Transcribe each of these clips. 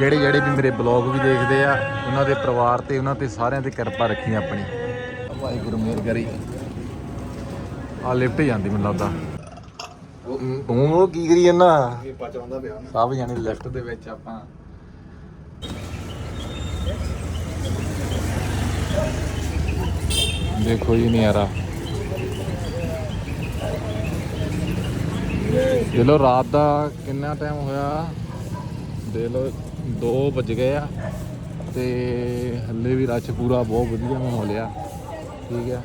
ਜਿਹੜੇ ਜਿਹੜੇ ਵੀ ਮੇਰੇ ਬਲੌਗ ਵੀ ਦੇਖਦੇ ਆ, ਉਹਨਾਂ ਦੇ ਪਰਿਵਾਰ ਤੇ, ਉਹਨਾਂ ਤੇ ਸਾਰਿਆਂ ਤੇ ਕਿਰਪਾ ਰੱਖੀ ਆਪਣੀ। ਵਾਹਿਗੁਰੂ ਮਿਹਰ ਕਰੀ। ਆ ਲਿਫਟ ਜਾਂਦੀ ਮੈਨੂੰ ਲੱਗਦਾ। ਤੂੰ ਉਹ ਕੀ ਕਰੀ ਜਾਂਦਾ? ਇਹ ਪਚ ਪਿਆ ਸਭ ਜਾਣੇ ਲਿਫਟ ਦੇ ਵਿੱਚ ਆਪਾਂ। ਦੇਖੋ ਜੀ ਨਜ਼ਾਰਾ। ਦੇ ਲੋ ਰਾਤ ਦਾ ਕਿੰਨਾ ਟਾਈਮ ਹੋਇਆ? ਦੇ ਲੋ 2 ਵੱਜ ਗਏ ਆ ਤੇ ਹੱਲੇ ਵੀ ਰੱਛ ਪੂਰਾ ਬਹੁਤ ਵਧੀਆ ਮਾਹੌਲ ਆ, ਠੀਕ ਆ।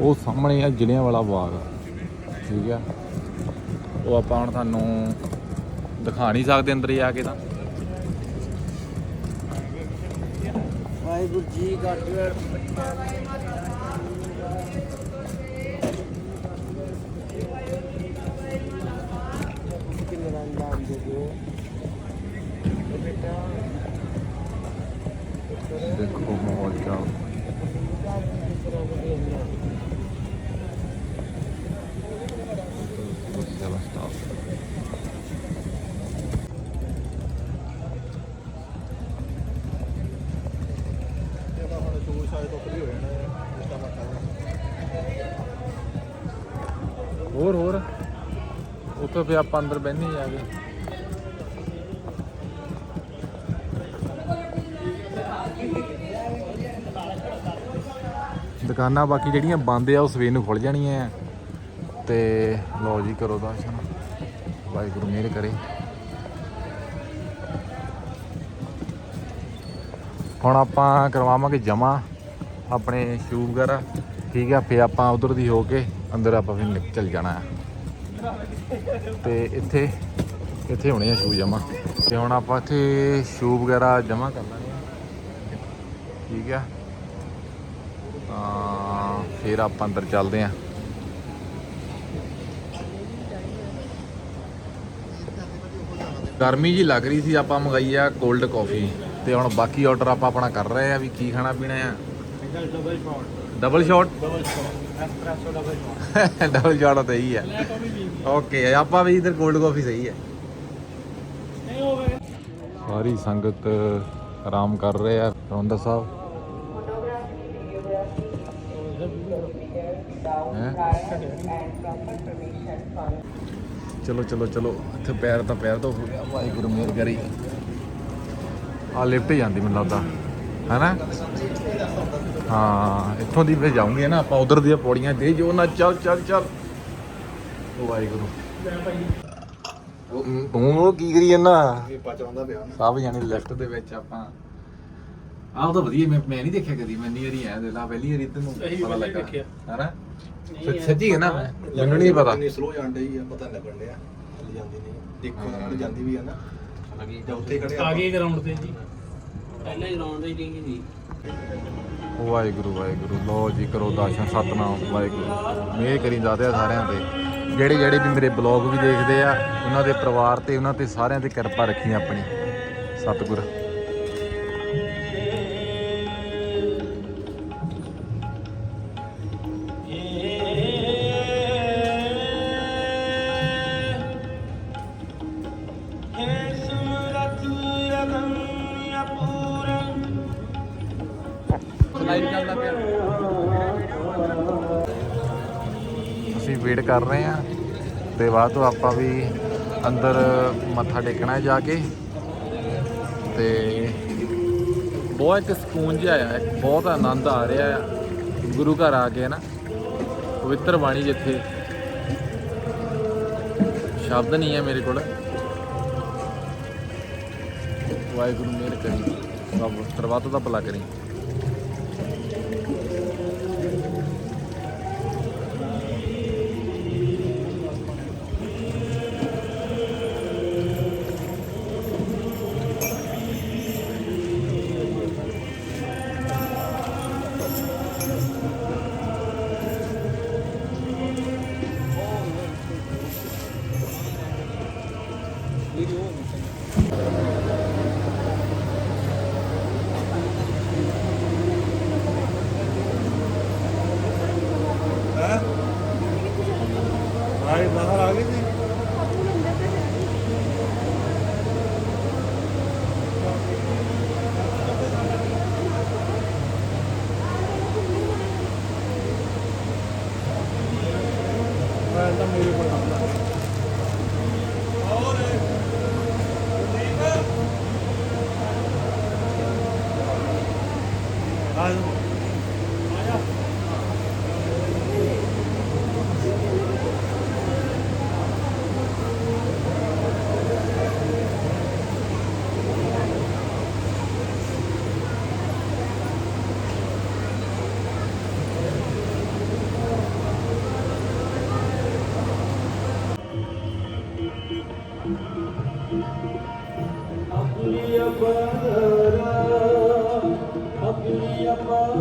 ਉਹ ਸਾਹਮਣੇ ਆ ਜ਼ਿਲ੍ਹਿਆਂ ਵਾਲਾ ਬਾਗ ਠੀਕ ਆ। ਉਹ ਆਪਾਂ ਹੁਣ ਤੁਹਾਨੂੰ ਦਿਖਾ ਨਹੀਂ ਸਕਦੇ ਅੰਦਰ ਜਾ ਕੇ ਤਾਂ। ਵਾਹਿਗੁਰੂ ਜੀ ਕਾ ਕਿੰਨੇ ਰੰਗ ਲਾਉਂਦੇ ਜੋ ਬੇਟਾ ਦੇਖੋ ਮਾਹੌਲ ਕਿਆ ਚਲੋ ਸਟਾਪ ਇਹਦਾ ਹੁਣ ਸ਼ੂ ਸ਼ਾਇਦ ਤੋਂ ਫਰੀ ਹੋ ਜਾਣਾ ਹੈ ਜਿੱਦਾਂ ਮੈਂ ਕਰਦਾ ਹੋਰ ਹੋਰ। ਉੱਥੇ ਫਿਰ ਆਪਾਂ ਅੰਦਰ ਬਹਿਨੇ ਜਾ ਕੇ ਦੁਕਾਨਾਂ ਬਾਕੀ ਜਿਹੜੀਆਂ ਬੰਦ ਆ, ਉਹ ਸਵੇਰ ਨੂੰ ਖੁੱਲ ਜਾਣੀਆਂ ਆ। ਤੇ ਲਓ ਜੀ, ਕਰੋ ਦਰਸ਼ਨ। ਵਾਹਿਗੁਰੂ ਮਿਹਰ ਕਰੇ। ਹੁਣ ਆਪਾਂ ਕਰਵਾਵਾਂਗੇ ਜਮਾ। ਆਪਣੇ ਸ਼ੂ ਵਗੈਰਾ। ਠੀਕ ਆ ਫੇ ਆਪਾਂ ਉਧਰ ਦੀ ਹੋ ਕੇ ਅੰਦਰ ਆਪਾਂ ਫਿਰ ਨਿਕ- ਚੱਲ ਜਾਣਾ। ਆ ਤੇ ਇੱਥੇ ਇੱਥੇ ਹੋਣੇ ਆ ਸ਼ੂ ਜਮਾ। ਤੇ ਹੁਣ ਆਪਾਂ ਇੱਥੇ ਸ਼ੂ ਵਗੈਰਾ ਜਮਾ ਕਰ ਲਾਂਗੇ। ਠੀਕ ਆ। ਤਾਂ ਫਿਰ ਆਪਾਂ ਅੰਦਰ ਚੱਲਦੇ ਆ। ਗਰਮੀ ਜੀ ਲੱਗ ਰਹੀ ਸੀ, ਆਪਾਂ ਮੰਗਾਈ ਆ ਕੋਲਡ ਕਾਫੀ ਤੇ ਹੁਣ ਬਾਕੀ ਆਰਡਰ ਆਪਾਂ ਆਪਣਾ ਕਰ ਰਹੇ ਆ ਵੀ ਕੀ ਖਾਣਾ ਪੀਣਾ ਆ। Double shot double shot double shot espresso double shot double shot ਤਾਂ ਹੀ। ਹੈ ਓਕੇ ਆਪਾਂ ਵੀ ਇਧਰ ਕਾਫੀ ਸਹੀ ਹੈ। ਸਾਰੀ ਸੰਗਤ ਆਰਾਮ ਕਰ ਰਹੇ ਆ ਰੌਂਦਾ ਸਾਹਿਬ? ਚਲੋ ਚਲੋ ਚਲੋ ਇੱਥੇ ਪੈਰ ਤਾਂ ਪੈਰ ਤੋਂ ਹੋ ਗਿਆ ਵਾਹਿਗੁਰੂ ਮਿਹਰ ਕਰੀ। ਆ ਲਿਫਟ ਜਾਂਦੀ ਮੈਨੂੰ ਲੱਗਦਾ। ਹੈਨਾ? ਹਾਂ ਇੱਥੋਂ ਦੀ ਫਿਰ ਜਾਉਂਗੇ ਨਾ ਆਪਾਂ ਉਧਰ ਦੀਆਂ ਪੌੜੀਆਂ ਦੇ ਜੋ ਨਾ ਚੱਲ ਚੱਲ ਚੱਲ। ਉਹ ਵਾਹਿਗੁਰੂ। ਤੂੰ ਉਹ ਕੀ ਕਰੀ ਜਾਂਦਾ? ਪਿਆ ਸਭ ਜਾਣੇ ਲੈਫਟ ਦੇ ਵਿੱਚ ਆਪਾਂ। ਆਹ ਤਾਂ ਵਧੀਆ ਮੈਂ ਮੈਂ ਨਹੀਂ ਦੇਖਿਆ ਕਦੀ ਮੈਂ ਨਹੀਂ ਵਾਰੀ ਆਇਆ ਦੇ ਲਾ ਪਹਿਲੀ ਵਾਰੀ ਤੈਨੂੰ ਅਸੀਂ ਪਤਾ ਲੱਗਾ। ਦੇਖਿਆ। ਹੈਨਾ? ਸੱਚੀ ਹੈ ਨਾ? ਮੈਂ ਮੈਨੂੰ ਨਹੀਂ ਪਤਾ। ਇੰਨੀ ਸਲੋ ਜਾਂਦੇ ਹੀ ਆ ਪਤਾ ਨਹੀਂ ਲੱਗਣ ਡਿਆ। ਚੱਲੀ ਜਾਂਦੀ ਨਹੀਂ। ਦੇਖੋ ਨਾਲ ਜਾਂਦੀ ਵੀ ਆ ਨਾ। ਲੱਗੀ ਜਾਂ ਉੱਥੇ ਖੜੇ ਆ ਗਏ ਗਰਾਊਂਡ ਤੇ ਜੀ। ਪਹਿਲਾਂ ਹੀ ਗਰਾਊਂਡ ਤੇ ਹੀ ਸੀ। ਵਾਹਿਗੁਰੂ ਵਾਹਿਗੁਰੂ। ਲੋ ਜੀ, ਕਰੋ ਦਰਸ਼ਨ, ਸਤਨਾਮ, ਵਾਹਿਗੁਰੂ। ਮਿਹਰ ਕਰੀ ਦਾਤੇ ਸਾਰਿਆਂ ਤੇ। ਜਿਹੜੇ ਜਿਹੜੇ ਵੀ ਮੇਰੇ ਬਲੌਗ ਵੀ ਦੇਖਦੇ ਆ, ਉਹਨਾਂ ਦੇ ਪਰਿਵਾਰ ਤੇ, ਉਹਨਾਂ ਤੇ ਸਾਰਿਆਂ ਤੇ ਕਿਰਪਾ ਰੱਖੀ ਆਪਣੀ। ਸਤਿਗੁਰ। ਅਸੀਂ ਵੇਟ ਕਰ ਰਹੇ ਹਾਂ ਤੇ ਬਾਅਦ ਤੋਂ ਆਪਾਂ ਵੀ ਅੰਦਰ ਮੱਥਾ ਟੇਕਣਾ ਹੈ ਜਾ ਕੇ ਤੇ ਬਹੁਤ ਇੱਕ ਸਕੂਨ ਜਿਹਾ ਆ ਬਹੁਤ ਆਨੰਦ ਆ ਰਿਹਾ ਹੈ ਗੁਰੂ ਘਰ ਆ ਕੇ ਨਾ, ਪਵਿੱਤਰ ਬਾਣੀ ਜਿੱਥੇ। ਸ਼ਬਦ ਨਹੀਂ ਹੈ ਮੇਰੇ ਕੋਲ। ਵਾਹਿਗੁਰੂ ਮਿਹਰ ਕਰੀ, ਸਭ ਸਰਬੱਤ ਦਾ ਭਲਾ ਕਰੀ। ਬਾਹਰ ਆ ਗਏ ਜੀ।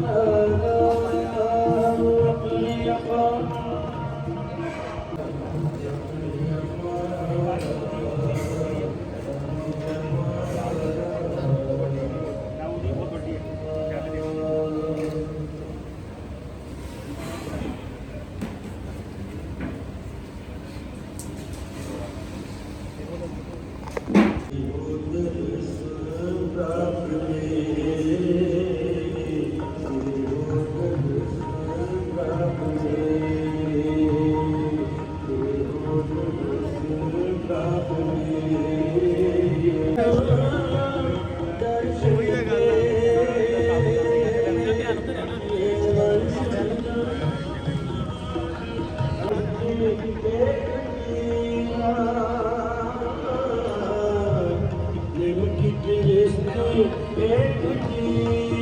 uh,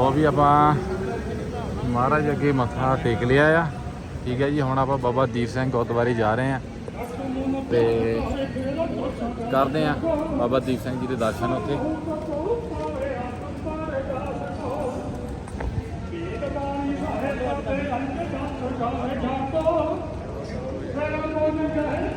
ਲੋ ਵੀ ਆਪਾਂ ਮਹਾਰਾਜ ਅੱਗੇ ਮੱਥਾ ਟੇਕ ਲਿਆ ਆ। ਠੀਕ ਹੈ ਜੀ, ਹੁਣ ਆਪਾਂ ਬਾਬਾ ਦੀਪ ਸਿੰਘ ਗੁਰਦੁਆਰੇ ਜਾ ਰਹੇ ਆ ਤੇ ਕਰਦੇ ਆ ਬਾਬਾ ਦੀਪ ਸਿੰਘ ਜੀ ਦੇ ਦਰਸ਼ਨ ਉੱਥੇ। ਕਿਆ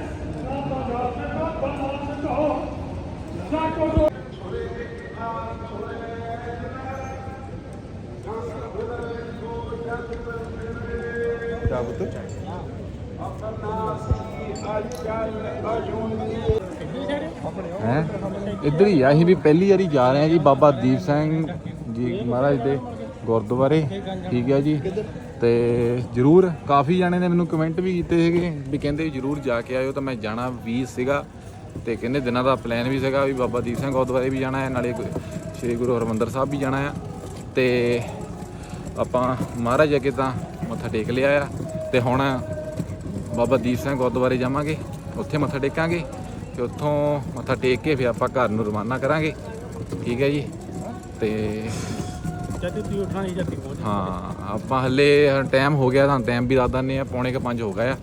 ਹੈ? ਇੱਧਰ ਹੀ ਆ, ਅਸੀਂ ਵੀ ਪਹਿਲੀ ਵਾਰੀ ਜਾ ਰਹੇ ਹਾਂ ਜੀ, ਬਾਬਾ ਦੀਪ ਸਿੰਘ ਜੀ ਮਹਾਰਾਜ ਦੇ ਗੁਰਦੁਆਰੇ, ਠੀਕ ਹੈ ਜੀ। ਤੇ ਜਰੂਰ ਕਾਫੀ ਜਾਣੇ ਨੇ ਮੈਨੂੰ ਕਮੈਂਟ ਵੀ ਕੀਤੇ ਸੀਗੇ ਵੀ ਕਹਿੰਦੇ ਜਰੂਰ ਜਾ ਕੇ ਆਇਓ, ਤਾਂ ਮੈਂ ਜਾਣਾ ਵੀ ਸੀਗਾ। ਤੇ ਕਹਿੰਦੇ ਦਿਨਾਂ ਦਾ ਪਲਾਨ ਵੀ ਸੀਗਾ ਵੀ ਬਾਬਾ ਦੀਪ ਸਿੰਘ ਗੁਰਦੁਆਰੇ ਵੀ ਜਾਣਾ ਹੈ, ਨਾਲੇ ਸ਼੍ਰੀ ਗੁਰੂ ਹਰਮੰਦਰ ਸਾਹਿਬ ਵੀ ਜਾਣਾ ਆ ਤੇ ਆਪਾਂ ਮਹਾਰਾਜ ਅੱਗੇ ਤਾਂ ਮੱਥਾ ਟੇਕ ਲਿਆ ਆ, ਤੇ ਹੁਣ ਬਾਬਾ ਦੀਪ ਸਿੰਘ ਗੁਰਦੁਆਰੇ ਜਾਵਾਂਗੇ, ਉੱਥੇ ਮੱਥਾ ਟੇਕਾਂਗੇ। ਤੇ ਉੱਥੋਂ ਮੱਥਾ ਟੇਕ ਕੇ ਫਿਰ ਆਪਾਂ ਘਰ ਨੂੰ ਰਵਾਨਾ ਕਰਾਂਗੇ। ਠੀਕ ਹੈ ਜੀ? ਤੇ ਜਦ ਤੁਸੀਂ ਉਠਣਾ ਨਹੀਂ ਜਾਂਦੀ ਪਹੁੰਚ ਹਾਂ ਆਪਾਂ ਹੱਲੇ ਟਾਈਮ ਹੋ ਗਿਆ ਤਾਂ ਟਾਈਮ ਵੀ ਰਾਤ ਨੇ ਆ ਪੌਣੇ ਕ 5 ਹੋ ਗਿਆ ਆ।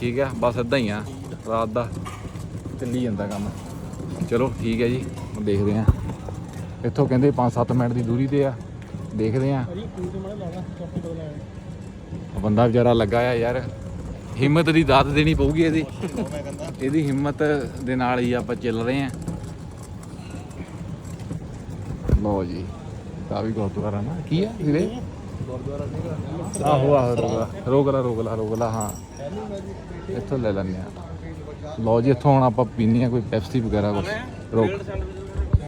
ਠੀਕ ਹੈ? ਬਸ ਇਦਾਂ ਹੀ ਆ ਰਾਤ ਦਾ ਚੱਲੀ ਜਾਂਦਾ ਕੰਮ। ਚਲੋ ਠੀਕ ਹੈ ਜੀ ਹੁਣ ਦੇਖਦੇ ਆ ਇੱਥੋਂ ਕਹਿੰਦੇ 5-7 ਮਿੰਟ ਦੀ ਦੂਰੀ ਤੇ ਆ ਦੇਖਦੇ ਆ ਬੰਦਾ ਵਿਚਾਰਾ ਲੱਗਾ ਆ ਯਾਰ। ਹਿੰਮਤ ਦੀ ਦਾਤ ਦੇਣੀ ਪਊਗੀ ਇਹਦੀ। ਇਹਦੀ ਹਿੰਮਤ ਦੇ ਨਾਲ ਹੀ ਆਪਾਂ ਚੱਲ ਰਹੇ ਆਂ ਲੋ ਜੀ ਕਾਵੀ ਗੁਰਦੁਆਰਾ ਨਾ। ਕੀ ਹੈ ਵੀਰੇ? ਗੁਰਦੁਆਰਾ ਸੀਗਾ ਆਹੋ ਆਹੋ ਰੋਗਲਾ ਰੋਗਲਾ ਰੋਗਲਾ ਹਾਂ। ਇੱਥੋਂ ਲੈ ਲੈਂਦੇ ਆ ਲਓ ਜੀ ਇੱਥੋਂ ਹੁਣ ਆਪਾਂ ਪੀਨੇ ਆ ਕੋਈ ਪੈਪਸੀ ਵਗੈਰਾ ਕੁਛ। ਰੋਕ।